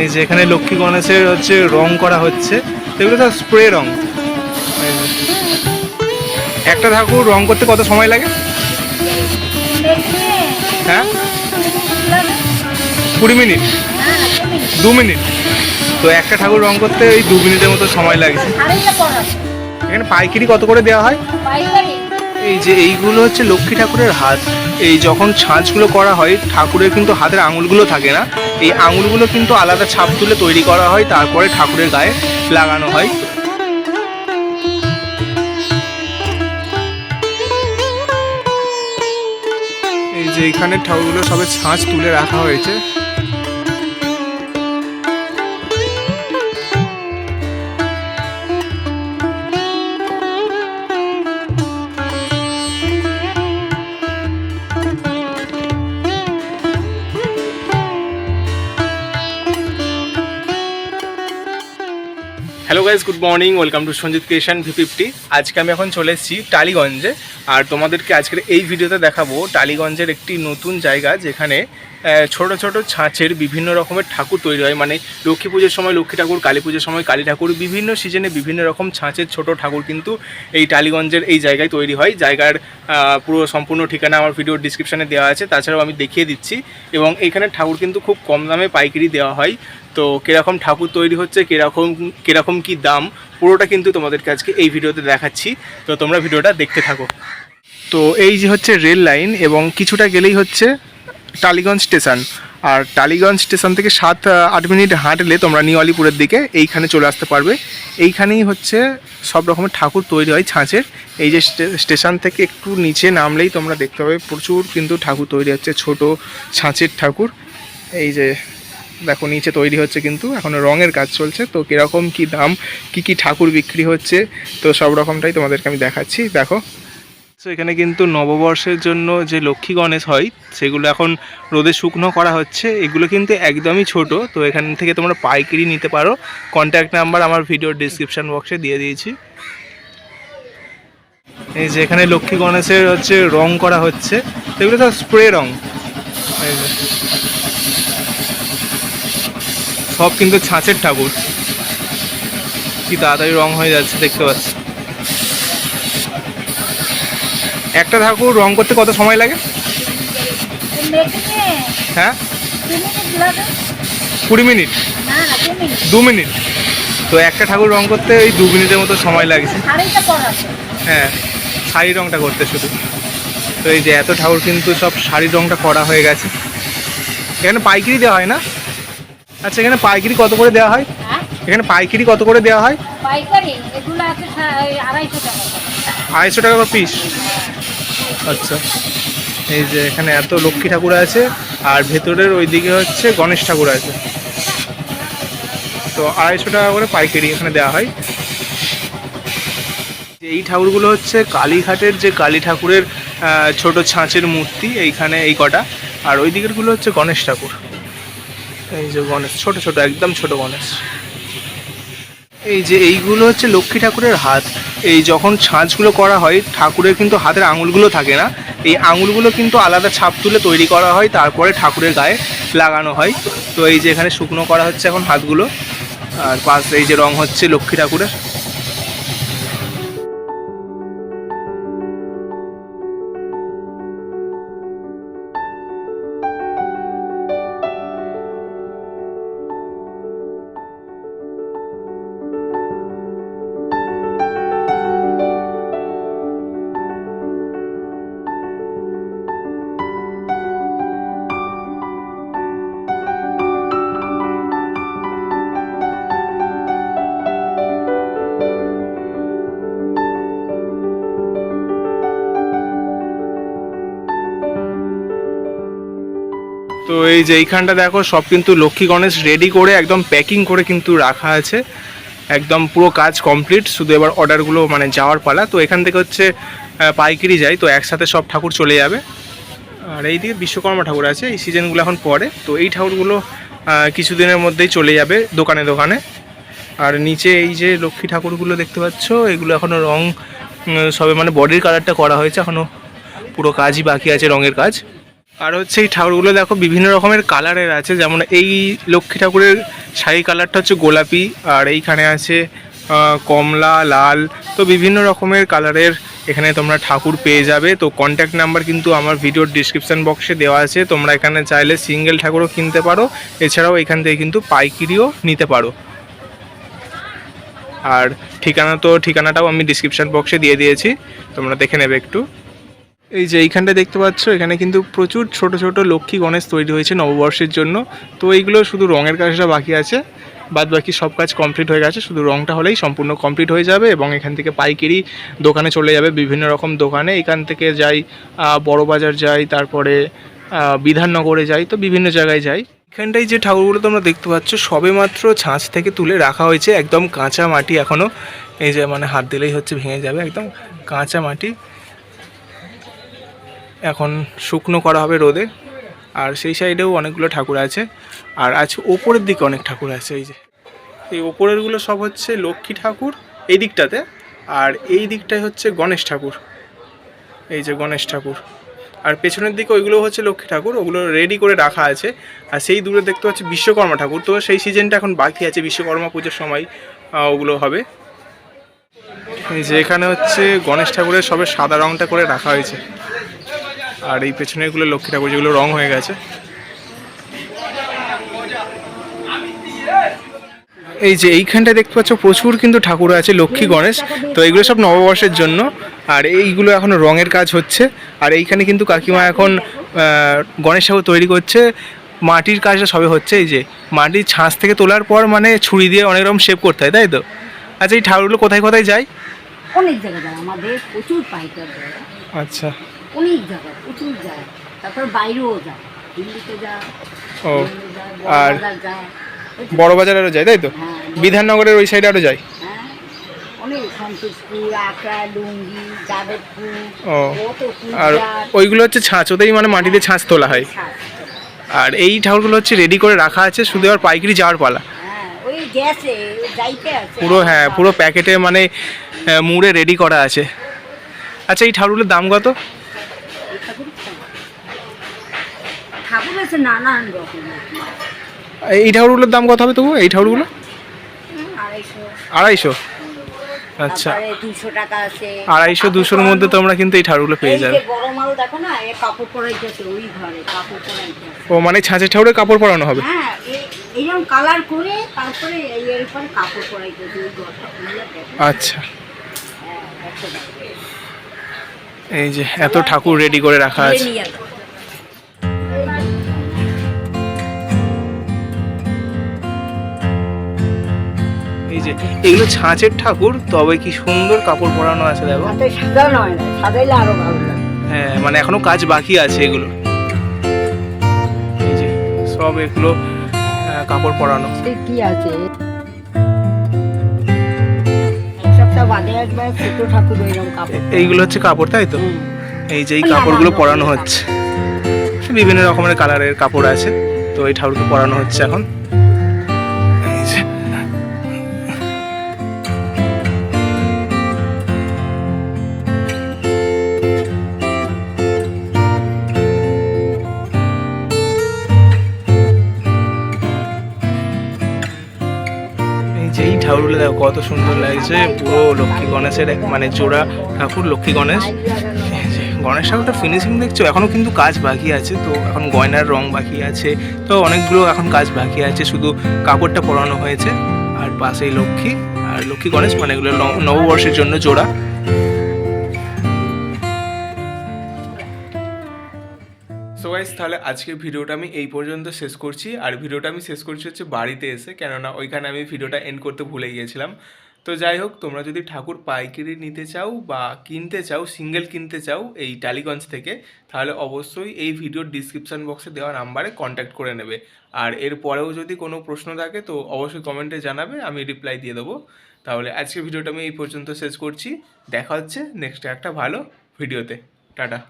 এই যে এখানে লক্ষ্মী গণেশের হচ্ছে রং করা হচ্ছে। এগুলো সব স্প্রে রং। একটা ঠাকুর রং করতে কত সময় লাগে? হ্যাঁ? কুড়ি মিনিট। দু মিনিট। তো একটা ঠাকুর রং করতে ওই দু মিনিটের মতো সময় লাগছে এখানে পাইকারি কত করে দেওয়া হয়? এই যে এইগুলো হচ্ছে লক্ষ্মী ঠাকুরের হাত। এই যখন ছাঁচগুলো করা হয়, ঠাকুরের কিন্তু হাতের আঙুলগুলো থাকে না। এই আঙুলগুলো কিন্তু আলাদা ছাপ তুলে তৈরি করা হয়, তারপরে ঠাকুরের গায়ে লাগানো হয়। এই যে এখানে ঠাকুরগুলো সবে ছাঁচ তুলে রাখা হয়েছে। Guys good morning welcome to Sanjit creation V fifty আজকে আমি এখন চলে এসেছি টালিগঞ্জে। আর তোমাদেরকে আজকের এই ভিডিওতে দেখাবো টালিগঞ্জের একটি নতুন জায়গা যেখানে ছোট ছোট ছাঁচের বিভিন্ন রকমের ঠাকুর তৈরি হয়। মানে লক্ষ্মী পুজোর সময় লক্ষ্মী ঠাকুর, কালী পুজোর সময় কালী ঠাকুর, বিভিন্ন সিজনে বিভিন্ন রকম ছাঁচের ছোট ঠাকুর কিন্তু এই টালিগঞ্জের এই জায়গায় তৈরি হয়। জায়গার পুরো সম্পূর্ণ ঠিকানা আমার ভিডিওর ডিসক্রিপশনে দেওয়া আছে। তাছাড়াও আমি দেখিয়ে দিচ্ছি। এবং এখানে ঠাকুর কিন্তু খুব কম দামে পাইকারি দেওয়া হয়। তো কীরকম ঠাকুর তৈরি হচ্ছে, কীরকম কীরকম কি দাম, পুরোটা কিন্তু তোমাদেরকে আজকে এই ভিডিওতে দেখাচ্ছি। তো তোমরা ভিডিওটা দেখতে থাকো। তো এই যে হচ্ছে রেল লাইন এবং কিছুটা গেলেই হচ্ছে টালিগঞ্জ স্টেশন। আর টালিগঞ্জ স্টেশন থেকে সাত আট মিনিট হাঁটলে তোমরা নিউ আলিপুরের দিকে এইখানে চলে আসতে পারবে। এইখানেই হচ্ছে সব রকমের ঠাকুর তৈরি হয় ছাঁচের। এই যে স্টে- স্টেশন থেকে একটু নিচে নামলেই তোমরা দেখতে পাবে প্রচুর কিন্তু ঠাকুর তৈরি হচ্ছে, ছোট ছাঁচের ঠাকুর। এই যে দেখো নিচে তৈরি হচ্ছে কিন্তু এখনও রঙের কাজ চলছে। তো কীরকম কি দাম, কি কি ঠাকুর বিক্রি হচ্ছে, তো সব রকমটাই তোমাদেরকে আমি দেখাচ্ছি। দেখো তো এখানে কিন্তু নববর্ষের জন্য যে লক্ষ্মী গণেশ হয়, সেগুলো এখন রোদে শুকনো করা হচ্ছে। এগুলো কিন্তু একদমই ছোট, তো এখান থেকে তোমরা পাইকারি নিতে পারো। কন্ট্যাক্ট নাম্বার আমার ভিডিওর ডিসক্রিপশন বক্সে দিয়ে দিয়েছি। এই যে এখানে লক্ষ্মী গণেশের হচ্ছে রং করা হচ্ছে। সেগুলো সব স্প্রে রং। সব কিন্তু ছাঁচের ঠাকুর। কি তাড়াতাড়ি রং হয়ে যাচ্ছে, দেখতে পাচ্ছি। একটা ঠাকুর রং করতে কত সময় লাগে? হ্যাঁ? কুড়ি মিনিট। দু মিনিট। তো একটা ঠাকুর রং করতে ওই দু মিনিটের মতো সময় লাগছে। হ্যাঁ শাড়ি রংটা করতে শুধু। তো এই যে এত ঠাকুর কিন্তু সব শাড়ি রংটা করা হয়ে গেছে। এখানে পাইকারি দেওয়া হয় না? আচ্ছা এখানে পাইকারি কত করে দেওয়া হয়? এখানে পাইকারি কত করে দেওয়া হয়। আড়াইশো টাকা পিস আচ্ছা। এই যে এখানে এত লক্ষ্মী ঠাকুর আছে, আর ভেতরের ওই দিকে হচ্ছে গণেশ ঠাকুর আছে। তো আড়াইশো টাকা করে পাইকারি এখানে দেওয়া হয়। এই ঠাকুরগুলো হচ্ছে কালীঘাটের যে কালী ঠাকুরের ছোট ছাঁচের মূর্তি, এইখানে এই কটা। আর ওই দিকেরগুলো হচ্ছে গণেশ ঠাকুর। এই যে গণেশ, ছোট ছোট, একদম ছোট গণেশ। এই যে এইগুলো হচ্ছে লক্ষ্মী ঠাকুরের হাত। এই যখন ছাঁচগুলো করা হয়, ঠাকুরের কিন্তু হাতের আঙুলগুলো থাকে না। এই আঙুলগুলো কিন্তু আলাদা ছাপ তুলে তৈরি করা হয়, তারপরে ঠাকুরের গায়ে লাগানো হয়। তো এই যে এখানে শুকনো করা হচ্ছে এখন হাতগুলো। আর পাশ এই যে রং হচ্ছে লক্ষ্মী ঠাকুরের। তো এই যে এইখানটা দেখো, সব কিন্তু লক্ষ্মী গণেশ রেডি করে একদম প্যাকিং করে কিন্তু রাখা আছে। একদম পুরো কাজ কমপ্লিট শুধু এবার অর্ডারগুলো মানে যাওয়ার পালা। তো এখান থেকে হচ্ছে পাইকারি যায় তো একসাথে সব ঠাকুর চলে যাবে। আর এই দিকে বিশ্বকর্মা ঠাকুর আছে, এই সিজনগুলো এখন পরে। তো এই ঠাকুরগুলো কিছুদিনের মধ্যেই চলে যাবে দোকানে দোকানে। আর নিচে এই যে লক্ষ্মী ঠাকুরগুলো দেখতে পাচ্ছ, এগুলো এখনও রং সবে মানে বডির কালারটা করা হয়েছে এখনও পুরো কাজই বাকি আছে রঙের কাজ। আর হচ্ছে এই ঠাকুরগুলো দেখো বিভিন্ন রকমের কালারের আছে, যেমন এই লক্ষ্মী ঠাকুরের শাড়ি কালারটা হচ্ছে গোলাপি, আর এইখানে আছে কমলা, লাল, তো বিভিন্ন রকমের কালারের এখানে তোমরা ঠাকুর পেয়ে যাবে। তো কন্ট্যাক্ট নাম্বার কিন্তু আমার ভিডিওর ডিসক্রিপশন বক্সে দেওয়া আছে, তোমরা এখানে চাইলে সিঙ্গেল ঠাকুরও কিনতে পারো, এছাড়াও এখান থেকে কিন্তু পাইকিরিও নিতে পারো। আর ঠিকানা তো ঠিকানাটাও আমি ডিসক্রিপশন বক্সে দিয়ে দিয়েছি, তোমরা দেখে নেবে একটু। এই যে এইখানটা দেখতে পাচ্ছ, এখানে কিন্তু প্রচুর ছোট ছোট লক্ষ্মী গণেশ তৈরি হয়েছে নববর্ষের জন্য। তো এইগুলো শুধু রঙের কাজটা বাকি আছে। বাদ বাকি সব কাজ কমপ্লিট হয়ে গেছে। শুধু রঙটা হলেই সম্পূর্ণ কমপ্লিট হয়ে যাবে এবং এখান থেকে পাইকারি দোকানে চলে যাবে বিভিন্ন রকম দোকানে। এখান থেকে যাই বড় বাজার যাই, তারপরে বিধাননগরে যাই, তো বিভিন্ন জায়গায় যাই। এখানটায় যে ঠাকুরগুলো তোমরা দেখতে পাচ্ছ, সবে মাত্র ছাঁচ থেকে তুলে রাখা হয়েছে। একদম কাঁচা মাটি এখনও এই যে মানে হাত দিলেই হচ্ছে, ভেঙে যাবে একদম কাঁচা মাটি। এখন শুকনো করা হবে রোদে। আর সেই সাইডেও অনেকগুলো ঠাকুর আছে। আর আছে ওপরের দিকে অনেক ঠাকুর আছে, এই যে। এই ওপরেরগুলো সব হচ্ছে লক্ষ্মী ঠাকুর এই দিকটাতে। আর এই দিকটায় হচ্ছে গণেশ ঠাকুর। এই যে গণেশ ঠাকুর। আর পেছনের দিকে ওইগুলো হচ্ছে লক্ষ্মী ঠাকুর, ওগুলো রেডি করে রাখা আছে। আর সেই দূরে দেখতে পাচ্ছি বিশ্বকর্মা ঠাকুর। তো সেই সিজনটা এখন বাকি আছে, বিশ্বকর্মা পুজোর সময় ওগুলো হবে। যে এখানে হচ্ছে গণেশ ঠাকুরের সবে সাদা রংটা করে রাখা হয়েছে। আর এই পেছনে এগুলো লক্ষ্মী ঠাকুর যেগুলো রং হয়ে গেছে। এই যে এইখানটা দেখতে পাচ্ছ প্রচুর কিন্তু ঠাকুর আছে লক্ষ্মী গণেশ। তো এইগুলো সব নববর্ষের জন্য। আর এইগুলো এখন রঙের কাজ হচ্ছে। আর এইখানে কিন্তু কাকিমা এখন গণেশ ঠাকুর তৈরি করছে। মাটির কাজটা সবে হচ্ছে এই যে মাটির ছাঁচ থেকে তোলার পর মানে ছুরি দিয়ে অনেক রকম শেপ করতে হয় তাই তো? আচ্ছা এই ঠাকুরগুলো কোথায় কোথায় যায়? অনেক জায়গায় যায়। আমাদের প্রচুর পাইকার। আচ্ছা। অনেক জায়গায় প্রচুর যায় তারপর বাইরেও যায় দিল্লিতে যায় ও আর যায় বড় বাজারেরও যায় তাই তো? হ্যাঁ বিধাননগরের ওই সাইডে আরও যায় হ্যাঁ আর ওইগুলো হচ্ছে ছাঁচ ওতেই মানে মাটিতে ছাঁচ তোলা হয়। আর এই ঠাকুরগুলো হচ্ছে রেডি করে রাখা আছে শুধু আর পাইকারি যাওয়ার পালা। হ্যাঁ পুরো হ্যাঁ পুরো প্যাকেটে মানে মুড়ে রেডি করা আছে। আচ্ছা এই ঠাকুরগুলোর দাম কত এই ঠাকুর কম। ঠাকুর আছে নানান রকমের এই ঠাকুরগুলোর দাম কত হবে তবু? এই ঠাকুরগুলো? আড়াইশো। আচ্ছা। দুশো টাকা আছে। আড়াইশো দুশোর মধ্যে তোমরা কিন্তু এই ঠাকুরগুলো পেয়ে যাবে যে বড় মাল দেখো না এ কাপড় পরাইতেছে ওই ঘরে কাপড় পরাইতেছে ও মানে ছাঁচের ঠাকুরের কাপড় পরানো হবে? হ্যাঁ এইরকম কালার করে তারপরে এই এর উপরে কাপড় ওই ঘরটা আচ্ছা। এই যে এত ঠাকুর রেডি করে রাখা আছে। যে এগুলো ছাঁচের ঠাকুর তবে কি সুন্দর কাপড় পরানো আছে দেখো। হয় আরও ভালো হ্যাঁ মানে এখনও কাজ বাকি আছে এগুলো। এই যে সব এগুলো কাপড় পরানো। কি আছে? এইগুলো হচ্ছে কাপড় তাই তো? এই যে এই কাপড়গুলো পরানো হচ্ছে। বিভিন্ন রকমের কালারের কাপড় আছে তো এই ঠাকুরকে পরানো হচ্ছে এখন। এই যে এই ঠাকুরগুলো দেখো, কত সুন্দর লাগছে, পুরো লক্ষ্মী গণেশের এক মানে জোড়া ঠাকুর, লক্ষ্মী গণেশ। গণেশ ঠাকুরটা ফিনিশিং দেখছ এখনও কিন্তু কাজ বাকি আছে, তো এখন গয়নার রং বাকি আছে, তো অনেকগুলো এখন কাজ বাকি আছে, শুধু কাপড়টা পরানো হয়েছে, আর পাশেই লক্ষ্মী, আর লক্ষ্মী গণেশ মানে এগুলো নববর্ষের জন্য জোড়া। সো গাইস তাহলে আজকের ভিডিওটা আমি এই পর্যন্ত শেষ করছি। আর ভিডিওটা আমি শেষ করছি হচ্ছে বাড়িতে এসে, কেননা ওইখানে আমি ভিডিওটা এন্ড করতে ভুলে গিয়েছিলাম। তো যাই হোক, তোমরা যদি ঠাকুর পাইকারি নিতে চাও বা কিনতে চাও সিঙ্গেল কিনতে চাও এই টালিগঞ্জ থেকে, তাহলে অবশ্যই এই ভিডিওর ডিসক্রিপশন বক্সে দেওয়া নাম্বারে কন্ট্যাক্ট করে নেবে। আর এর পরেও যদি কোনো প্রশ্ন থাকে, তো অবশ্যই কমেন্টে জানাবে, আমি রিপ্লাই দিয়ে দেবো। তাহলে আজকের ভিডিওটা আমি এই পর্যন্ত শেষ করছি। দেখা হচ্ছে নেক্সট একটা ভালো ভিডিওতে। টাটা।